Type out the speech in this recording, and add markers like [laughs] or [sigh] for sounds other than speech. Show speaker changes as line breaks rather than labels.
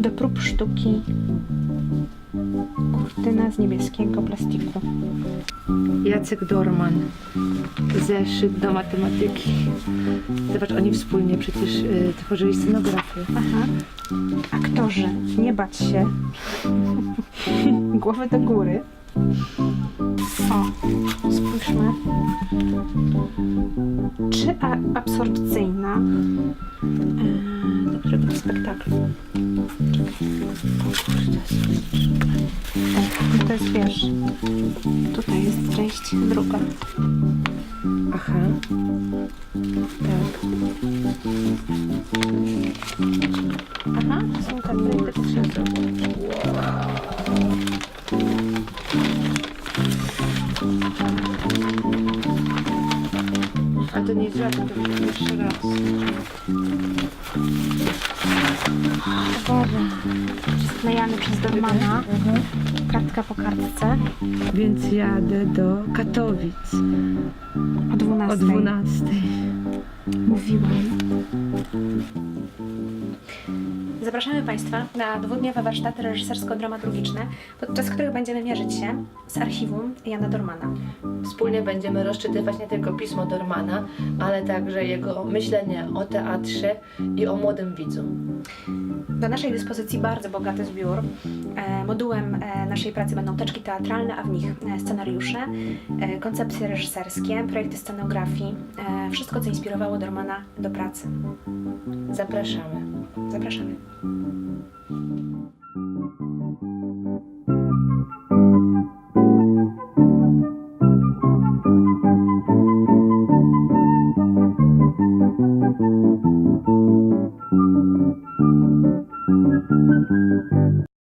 Do prób sztuki kurtyna z niebieskiego plastiku.
Jacek Dorman. Zeszyt do matematyki. Zobacz, oni wspólnie przecież y, tworzyli scenografię.
Aha. Aktorzy, nie bać się. [laughs] Głowy do góry. O, spójrzmy. Czy absorpcyjna to jest wiesz. Tutaj jest część druga.
Aha. Tak.
Aha, są te projekty
A to nie żart, to pierwszy raz.
Sklejany przez Dormana. Kartka po kartce.
Więc jadę do Katowic
O 12.
o 12.
Mówiłam. Zapraszamy Państwa na dwudniowe warsztaty reżysersko-dramaturgiczne, podczas których będziemy mierzyć się z archiwum Jana Dormana.
Wspólnie będziemy rozczytywać nie tylko pismo Dormana, ale także jego myślenie o teatrze i o młodym widzu.
Do naszej dyspozycji bardzo bogaty zbiór. E, Modułem e, naszej pracy będą teczki teatralne, a w nich e, scenariusze, koncepcje reżyserskie, projekty scenografii, wszystko co inspirowało Dormana do pracy.
Zapraszamy.
Zapraszamy.